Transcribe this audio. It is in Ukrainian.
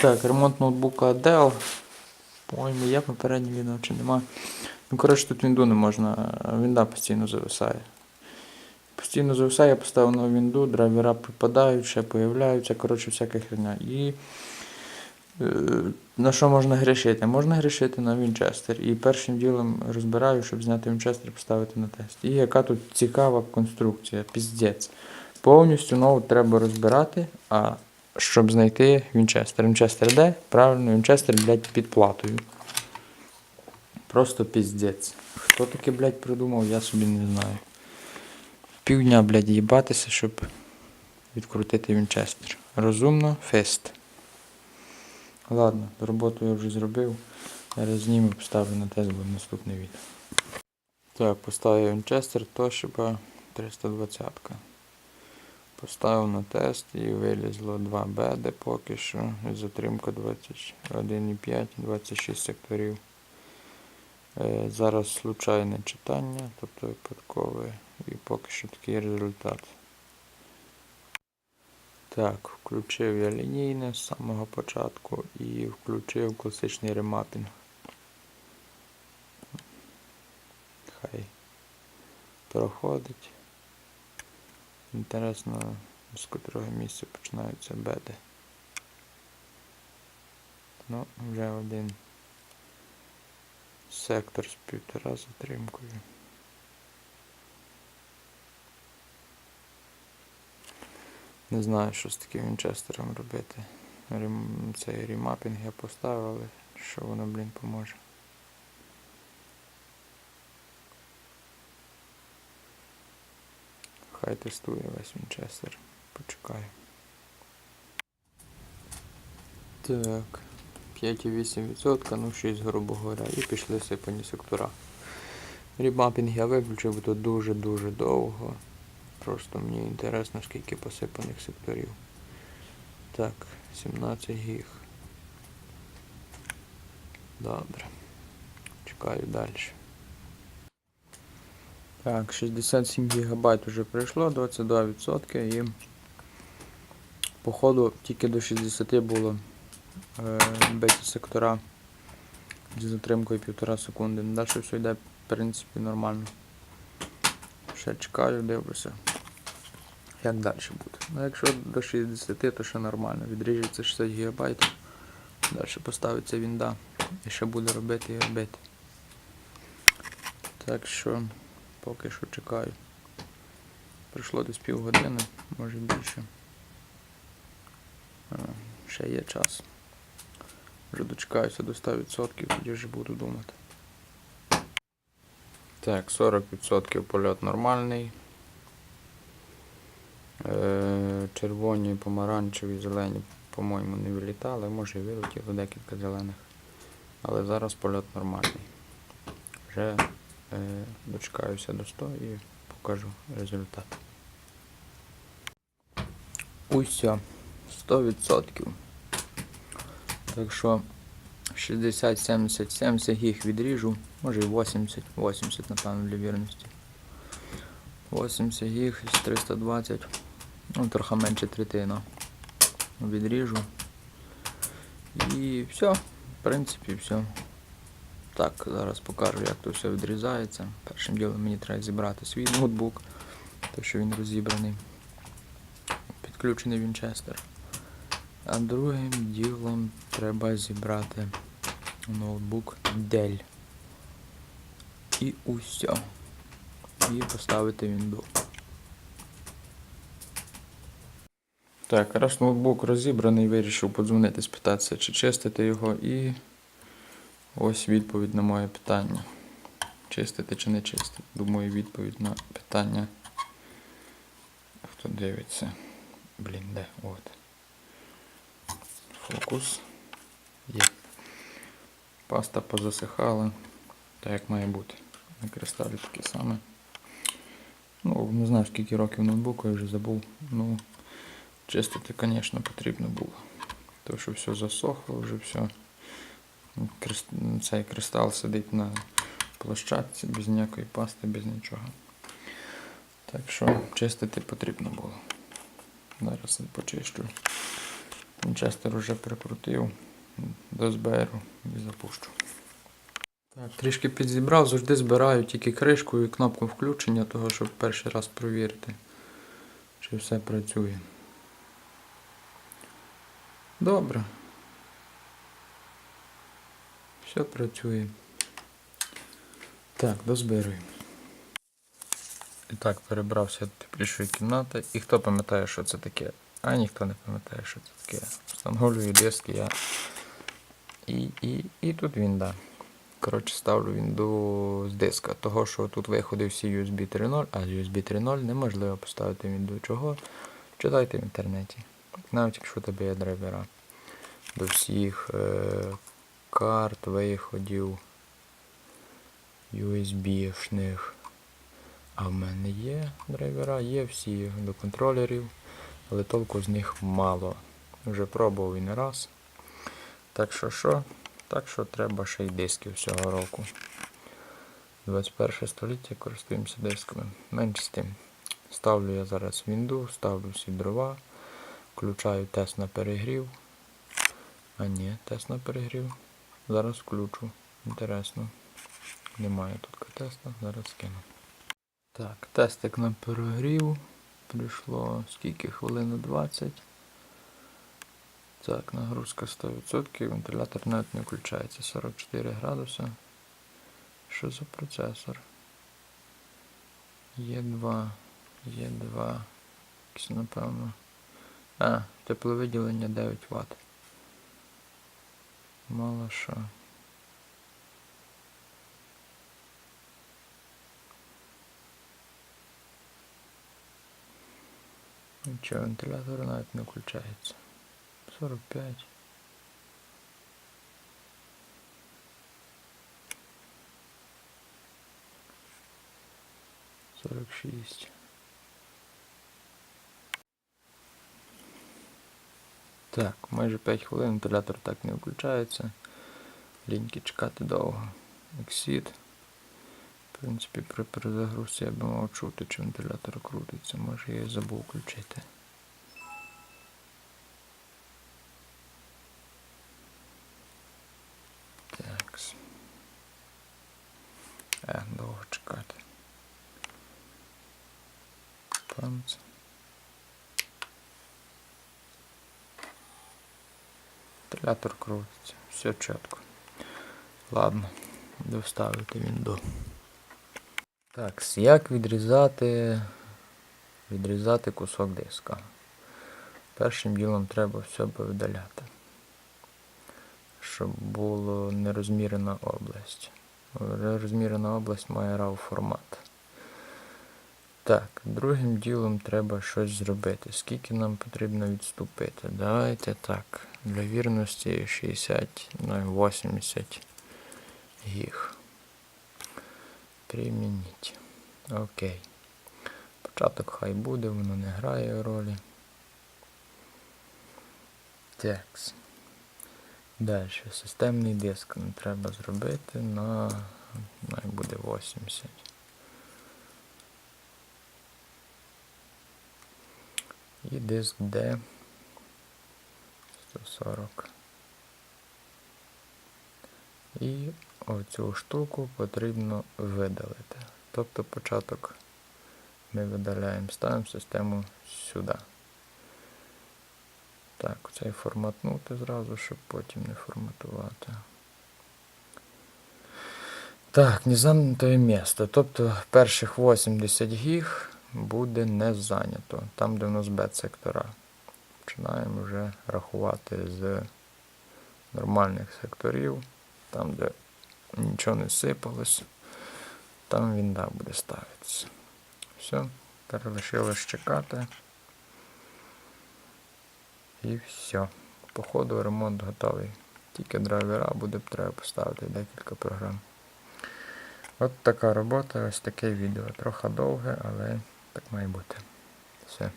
Так, ремонт ноутбука Dell. По-моєму, є попереднє відео чи нема. Ну, коротше, тут вінду не можна, вінда постійно зависає. Постійно зависає, я поставив нову вінду, драйвера припадають, ще появляються, коротше, всяка херня. І е, на що можна грішити? Можна грішити на Вінчестер. І першим ділом розбираю, щоб зняти Вінчестер і поставити на тест. І яка тут цікава конструкція, піздець. Повністю ноут треба розбирати, а щоб знайти Вінчестер. Вінчестер де? Правильно, Вінчестер, блядь, під платою. Просто піздець. Хто таке, блядь, придумав, я собі не знаю. Півдня, блядь, їбатися, щоб відкрутити Вінчестер. Розумно, фест. Ладно, роботу я вже зробив. Зараз зніму, поставлю на тест, буде наступне відео. Так, поставив Вінчестер, Toshiba 320. Поставив на тест і вилізло 2 беди поки що. Затримка 21,5, 26 секторів. Е, Зараз случайне читання, тобто випадкове, і поки що такий результат. Так, включив я лінійне з самого початку і включив класичний ремапінг. Хай проходить. Інтересно, з котрого місця починаються беди. Ну, вже один сектор з півтора затримкою. Не знаю, що з таким вінчестером робити. Цей ремапінг я поставив, але що воно, блін, поможе. Хай тестує весь вінчестер. Почекаю. Так. 5,8%, ну 6 грубо говоря, і пішли сипані сектора. Рімапінг я виключив, бо то дуже-дуже довго. Просто мені інтересно, скільки посипаних секторів. Так, 17 гіг. Добре. Чекаю далі. Так, 67 гігабайт вже прийшло, 22% і походу тільки до 60 було е, биті сектора зі затримкою 1,5 секунди. Далі все йде, в принципі, нормально. Ще чекаю, дивлюся. Як далі буде. Ну, якщо до 60, то ще нормально. Відріжеться 60 ГБ. Далі поставиться вінда. І ще буде робити і робити. Так що поки що чекаю. Пройшло десь півгодини, може більше. Ще є час. Вже дочекаюся до 100%, тоді вже буду думати. Так, 40% польот нормальний. Е, червоні, помаранчеві, зелені, по-моєму, не вилітали, може і вилетіло декілька зелених. Але зараз польот нормальний. Вже дочекаюся до 100 і покажу результат. Уся 100%. Так що 60, 70, 70 гіг відріжу, може і 80, 80 напевно для вірності. 80 гіг з 320, ну трохи менше третина. Відріжу. І все, в принципі, все. Так, зараз покажу, як то все відрізається. Першим ділом мені треба зібрати свій ноутбук, тому що він розібраний. Підключений Вінчестер. А другим ділом треба зібрати ноутбук Dell. І усе. І поставити Windows. Так, раз ноутбук розібраний, вирішив подзвонити, спитатися, чи чистити його і ось відповідь на моє питання. Чистити чи не чистити? Думаю, відповідь на питання. Хто дивиться? Блін, де? От. Фокус. Є. Паста позасихала. Так як має бути. На кристалі таке саме. Ну, не знаю скільки років ноутбуку, я вже забув. Ну, чистити, звісно, потрібно було. Тому що все засохло, вже все. Цей кристал сидить на площадці без ніякої пасти, без нічого. Так що чистити потрібно було. Зараз я почищу. Вінчестер уже прикрутив до зберу і запущу. Так, трішки підзібрав, завжди збираю тільки кришку і кнопку включення, того, щоб перший раз провірити, чи все працює. Добре. Все працює. Так, дозбирую. І так, перебрався до теплішої кімнати. І хто пам'ятає, що це таке? А ніхто не пам'ятає, що це таке. Встановлюю диски я. І, і, і тут він, да. Коротше, ставлю він до з диска. Того, що тут виходи всі USB 3.0, а з USB 3.0 неможливо поставити до чого. Читайте в інтернеті. Навіть якщо у тебе є драйвера. До всіх е, карт, виходів, USB-шних. А в мене є драйвера, є всі до контролерів, але толку з них мало. Вже пробував і не раз. Так що що? Так що треба ще й дисків цього року. 21 століття користуємося дисками. Менш з тим. Ставлю я зараз вінду, ставлю всі дрова, включаю тест на перегрів. А ні, тест на перегрів. Зараз включу. Інтересно. Немає тут теста, зараз скину. Так, тестик на перегрів. Прийшло скільки? Хвилину 20. Так, нагрузка 100%, вентилятор навіть не включається. 44 градуси. Що за процесор? Є2, Є2. Якийсь, напевно. А, тепловиділення 9 Вт. Мало що. Нічого, вентилятор навіть не включається. 45. Сорок шість. Так, майже 5 хвилин вентилятор так не включається. Ліньки чекати довго. Exit. В принципі, при перезагрузці я би мав чути, чи вентилятор крутиться. Може я і забув включити. Такс. Е, довго чекати. Панц. Вентилятор крутиться. Все чітко. Ладно, доставити він до. Так, як відрізати, відрізати кусок диска? Першим ділом треба все повидаляти, щоб було нерозмірена область. Розмірена область має RAW формат. Так, другим ділом треба щось зробити. Скільки нам потрібно відступити? Давайте так. Для вірності 60 на 80 гіг. Примініть. Окей. Початок хай буде, воно не грає ролі. Текс. Далі. Системний диск нам треба зробити на. Най буде 80. І диск D 140. І оцю штуку потрібно видалити. Тобто початок ми видаляємо, ставимо систему сюди. Так, цей форматнути зразу, щоб потім не форматувати. Так, незайняте місто. Тобто перших 80 гіг буде не зайнято. Там, де в нас бет-сектора. Починаємо вже рахувати з нормальних секторів. Там, де нічого не сипалось, там він да, буде ставитися. Все, тепер лишилось чекати. І все. Походу ремонт готовий. Тільки драйвера буде треба поставити декілька програм. От така робота, ось таке відео. Трохи довге, але так має бути. Все.